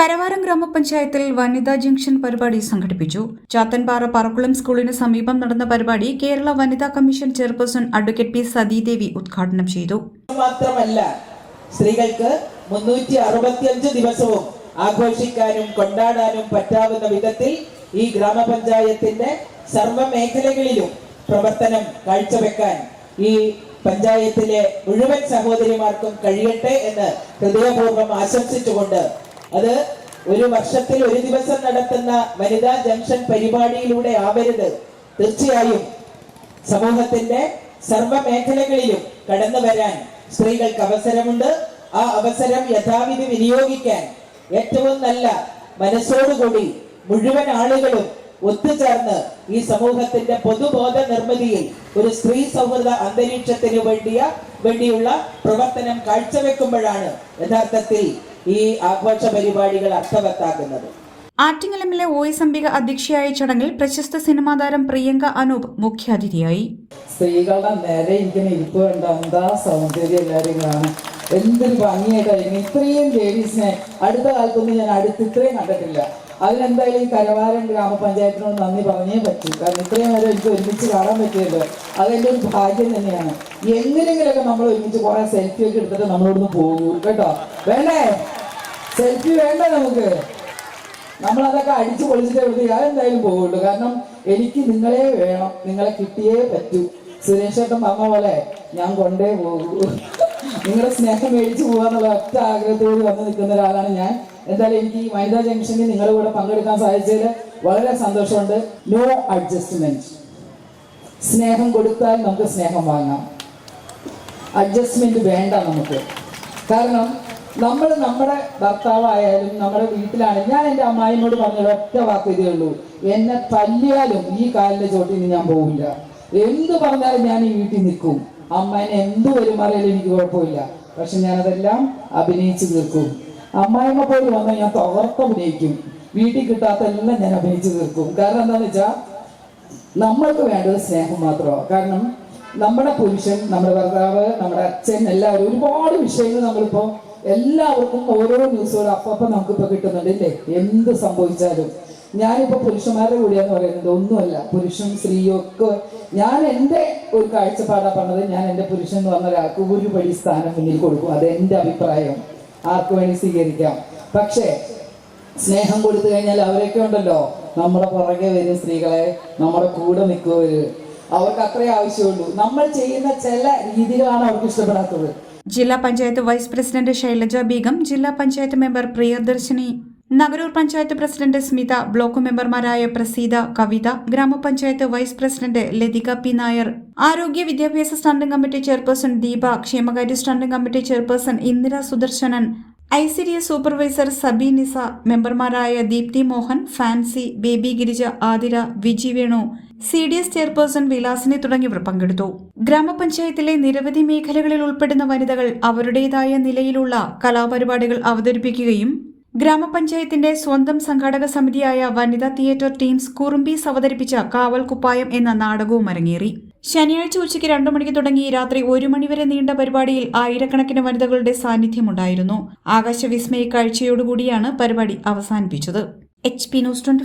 കരവാരം ഗ്രാമപഞ്ചായത്തിൽ വനിതാ ജംഗ്ഷൻ പരിപാടി സംഘടിപ്പിച്ചു. ചാത്തൻപാറ പറക്കുളം സ്കൂളിന് സമീപം നടന്ന പരിപാടി കേരള വനിതാ commission chairperson advocate P Sathidevi ഉദ്ഘാടനം ചെയ്തു. മാത്രമല്ല സ്ത്രീകൾക്ക് മുന്നൂറ്റി അറുപത്തിയഞ്ച് ദിവസവും ആഘോഷിക്കാനും കൊണ്ടാടാനും പറ്റാവുന്ന വിധത്തിൽ ഈ ഗ്രാമപഞ്ചായത്തിന്റെ സർവ മേഖലകളിലും പ്രവർത്തനം കാഴ്ചവെക്കാൻ ഈ പഞ്ചായത്തിലെ മുഴുവൻ സഹോദരിമാർക്കും കഴിയട്ടെ എന്ന് ഹൃദയപൂർവം ആശംസിച്ചുകൊണ്ട് അത് ഒരു വർഷത്തിൽ ഒരു ദിവസം നടത്തുന്ന വനിതാ ജംഗ്ഷൻ പരിപാടിയിലൂടെ ആവരുത്. തീർച്ചയായും സമൂഹത്തിന്റെ സർവ മേഖലകളിലും കടന്നു വരാൻ സ്ത്രീകൾക്ക് അവസരമുണ്ട്. ആ അവസരം യഥാവിധി വിനിയോഗിക്കാൻ ഏറ്റവും നല്ല മനസ്സോടുകൂടി മുഴുവൻ ആളുകളും ഒത്തുചേർന്ന് ഈ സമൂഹത്തിന്റെ പൊതുബോധ നിർമ്മിതിയിൽ ഒരു സ്ത്രീ സൗഹൃദ അന്തരീക്ഷത്തിന് വേണ്ടിയ വേണ്ടിയുള്ള പ്രവർത്തനം കാഴ്ചവെക്കുമ്പോഴാണ് യഥാർത്ഥത്തിൽ ഈ ആഘോഷ പരിപാടികൾ അർത്ഥവത്താക്കുന്നത്. ആറ്റിങ്ങലമിലെ ഒ എസ് അംബിക അധ്യക്ഷയായ ചടങ്ങിൽ പ്രശസ്ത സിനിമാ താരം പ്രിയങ്ക അനൂപ് മുഖ്യാതിഥിയായി. സ്ത്രീകളുടെ നേരെ ഇങ്ങനെ ഇരിപ്പ് കണ്ട എന്താ സൗന്ദര്യം എല്ലാവരും കാണാൻ. എന്തൊരു ഭംഗിയായിട്ടായിരുന്നു ഇത്രയും ലേഡീസിനെ അടുത്ത കാലത്തൊന്നും ഞാൻ അടുത്ത് ഇത്രയും കണ്ടിട്ടില്ല. അതിനെന്തായാലും ഈ കരവാരം ഗ്രാമപഞ്ചായത്തിനോട് നന്ദി പറഞ്ഞേ പറ്റൂ. കാരണം ഇത്രയും നേരം എനിക്ക് ഒരുമിച്ച് കാണാൻ പറ്റിയല്ലോ. അതെന്റെ ഒരു ഭാഗ്യം തന്നെയാണ്. എങ്ങനെയെങ്കിലുമൊക്കെ നമ്മൾ ഒരുമിച്ച് കുറേ സെൽഫി ഒക്കെ എടുത്തിട്ട് നമ്മളോടൊന്ന് പോകൂ കേട്ടോ? വേണ്ടേ? സെൽഫി വേണ്ട നമുക്ക്? നമ്മളതൊക്കെ അടിച്ചു പൊളിച്ചിട്ട് എവിടെ ഞാൻ എന്തായാലും പോകുള്ളൂ കാരണം എനിക്ക് നിങ്ങളെ വേണം. നിങ്ങളെ കിട്ടിയേ പറ്റൂ. സുരേഷ് ചേട്ടൻ പറഞ്ഞ പോലെ ഞാൻ കൊണ്ടേ പോകൂ. നിങ്ങളുടെ സ്നേഹം മേടിച്ചു പോകാന്നുള്ള ഒറ്റ ആഗ്രഹത്തോട് വന്ന് നിൽക്കുന്ന ഒരാളാണ് ഞാൻ. എന്തായാലും എനിക്ക് ഈ വനിതാ ജംഗ്ഷനിൽ നിങ്ങളുടെ കൂടെ പങ്കെടുക്കാൻ സാധിച്ചതിൽ വളരെ സന്തോഷമുണ്ട്. നോ അഡ്ജസ്റ്റ്മെന്റ് സ്നേഹം കൊടുത്താൽ നമുക്ക് സ്നേഹം വാങ്ങാം. അഡ്ജസ്റ്റ്മെന്റ് വേണ്ട നമുക്ക്. കാരണം നമ്മൾ നമ്മുടെ ഭർത്താവായാലും നമ്മുടെ വീട്ടിലാണ് ഞാൻ എന്റെ അമ്മായിനോട് പറഞ്ഞ ഒറ്റ വാക്ക് ഇതേ ഉള്ളൂ. എന്നെ തല്ലിയാലും ഈ കാലിന്റെ ചോട്ടിൽ നിന്ന് ഞാൻ പോവില്ല. എന്ത് പറഞ്ഞാലും ഞാൻ ഈ വീട്ടിൽ നിൽക്കും. അമ്മേനെ എന്ത് പെരുമാറിയാലും എനിക്ക് കുഴപ്പമില്ല. പക്ഷെ ഞാനതെല്ലാം അഭിനയിച്ച് തീർക്കും. അമ്മായിമ്മ പോയി വന്നാൽ ഞാൻ തകർത്ത് അഭിനയിക്കും വീട്ടിൽ കിട്ടാത്ത എല്ലാം ഞാൻ അഭിനയിച്ചു തീർക്കും. കാരണം എന്താണെന്ന് വെച്ചാൽ നമ്മൾക്ക് വേണ്ടത് സ്നേഹം മാത്രമാണ് കാരണം നമ്മുടെ പുരുഷൻ നമ്മുടെ ഭർത്താവ് നമ്മുടെ അച്ഛൻ എല്ലാവരും ഒരുപാട് വിഷയങ്ങൾ നമ്മളിപ്പോ എല്ലാവർക്കും ഓരോ ന്യൂസുകൾ അപ്പം നമുക്കിപ്പോ കിട്ടുന്നുണ്ട് ഇല്ലേ? എന്ത് സംഭവിച്ചാലും. ഞാനിപ്പോ പുരുഷന്മാരുടെ കൂടെയാന്ന് പറയുന്നത് ഒന്നുമല്ല. പുരുഷൻ സ്ത്രീയും ഒക്കെ ഞാൻ എന്റെ ഒരു കാഴ്ചപ്പാടാണ് പറഞ്ഞത്. ഞാൻ എന്റെ പുരുഷൻ എന്ന് പറഞ്ഞ ഒരാൾക്ക് ഒരു സ്ഥാനം മുന്നിൽ കൊടുക്കും. അത് എന്റെ അഭിപ്രായം. ആർക്ക് വേണ്ടി സ്വീകരിക്കാം? പക്ഷേ സ്നേഹം കൊടുത്തു കഴിഞ്ഞാൽ അവരൊക്കെ ഉണ്ടല്ലോ. നമ്മുടെ പുറകെ വരും സ്ത്രീകളെ നമ്മുടെ കൂടെ നിൽക്കുവര് അവർക്ക് അത്രേ ആവശ്യമുള്ളൂ. നമ്മൾ ചെയ്യുന്ന ചില രീതികളാണ് അവർക്ക് ഇഷ്ടപ്പെടാത്തത്. ജില്ലാ പഞ്ചായത്ത് വൈസ് പ്രസിഡന്റ് ശൈലജ ബീഗം ജില്ലാ panchayat member Priyadarshini Nagaroor panchayat president Smitha block മെമ്പർമാരായ Praseetha Kavitha grama panchayat vice president Lathika P. Nair ആരോഗ്യ വിദ്യാഭ്യാസ സ്റ്റാൻഡിംഗ് കമ്മിറ്റി ചെയർപേഴ്സൺ ദീപ ക്ഷേമകാര്യ standing committee chairperson Indira Sudarsanan I C D S supervisor Sabi Nisa മെമ്പർമാരായ Deepthi Mohan Fancy Baby Girija Athira Viji Venu C D S chairperson Vilasini തുടങ്ങിയവർ പങ്കെടുത്തു. ഗ്രാമപഞ്ചായത്തിലെ നിരവധി മേഖലകളിൽ ഉൾപ്പെടുന്ന വനിതകൾ അവരുടേതായ നിലയിലുള്ള കലാപരിപാടികൾ അവതരിപ്പിക്കുകയും ഗ്രാമപഞ്ചായത്തിന്റെ സ്വന്തം സംഘാടക സമിതിയായ വനിതാ തിയേറ്റർ ടീംസ് കുറുമ്പീസ് അവതരിപ്പിച്ച കാവൽ കുപ്പായം എന്ന നാടകവും അരങ്ങേറി. ശനിയാഴ്ച ഉച്ചയ്ക്ക് രണ്ടു മണിക്ക് തുടങ്ങി രാത്രി ഒരു മണിവരെ നീണ്ട പരിപാടിയിൽ ആയിരക്കണക്കിന് വനിതകളുടെ സാന്നിധ്യമുണ്ടായിരുന്നു. ആകാശവിസ്മയ കാഴ്ചയോടുകൂടിയാണ് പരിപാടി അവസാനിപ്പിച്ചത്. H P news twenty